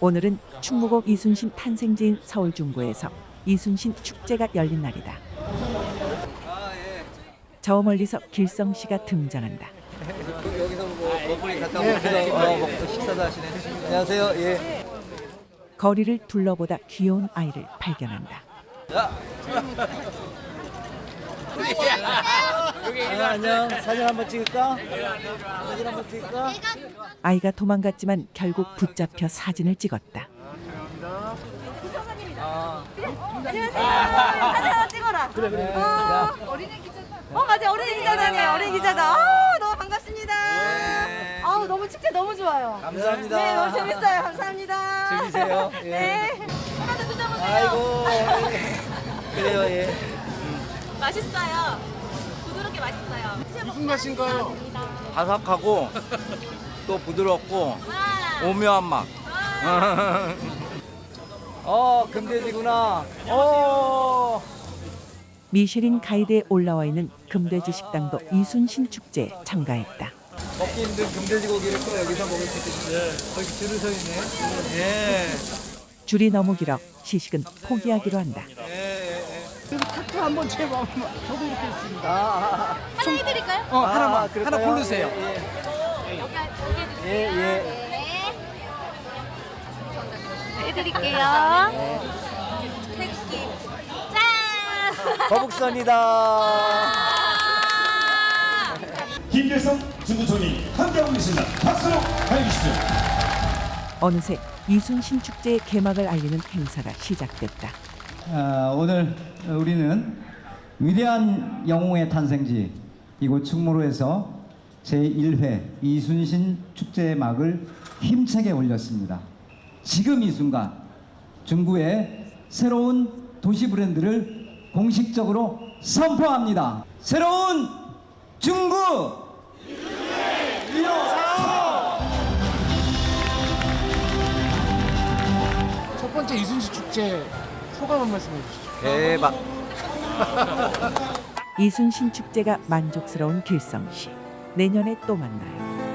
오늘은 충무곡 이순신 탄생지인 서울 중구에서 이순신 축제가 열린 날이다. 저 멀리서 길성 씨가 등장한다. 여기서 뭐 먹거리 갖다 먹기도 어, 먹고 식사도 하시네. 안녕하세요. 예. 거리를 둘러보다 귀여운 아이를 발견한다. 아, 안녕. 사진 한번 찍을까? 사진 한번 찍을까? 아이가 도망갔지만 결국 붙잡혀 사진을 찍었다. 하나 찍어라. 그래 그래. 어, 어린이 기자. 어 맞아 어린이 기자잖아요. 어린이 기자다. 아 너무 반갑습니다. 네. 아우 너무 축제 너무 좋아요. 감사합니다. 네 너무 재밌어요. 감사합니다. 즐기세요. 예. 네. 하나 더 드셔보세요. 아이고. 예. 그래요, 예. 맛있어요. 부드럽게 맛있어요. 무슨 맛인가요? 바삭하고 또 부드럽고 와. 오묘한 맛. 어, 금돼지구나. 어. 미쉐린 가이드에 올라와 있는 금돼지 식당도 이순신 축제에 참가했다. 먹기 힘든 금돼지 고기를 또 여기서 먹을 수 있게 저기 줄을 서 있네. 예. 줄이 너무 길어 시식은 포기하기로 한다. 예, 예, 타투 한번 제발 저도 이렇게 있습니다. 하나 해드릴까요? 어 예. 하나만 아, 그럴까요? 하나 고르세요. 예, 여기 여기 해드릴게요. 예, 예. 네. 해드릴게요. 태극기. 짠. 거북선이다. 김계성 중구청이 함께하고 계십니다. 박수로 가해주시죠. 어느새 이순신 축제의 개막을 알리는 행사가 시작됐다. 아, 오늘 우리는 위대한 영웅의 탄생지 이곳 충무로에서 제1회 이순신 축제의 막을 힘차게 올렸습니다. 지금 이 순간 중구의 새로운 도시 브랜드를 공식적으로 선포합니다. 새로운 중구! 첫 번째 이순신 축제 소감 한 말씀 해주시죠. 대박. 이순신 축제가 만족스러운 길성 씨. 내년에 또 만나요.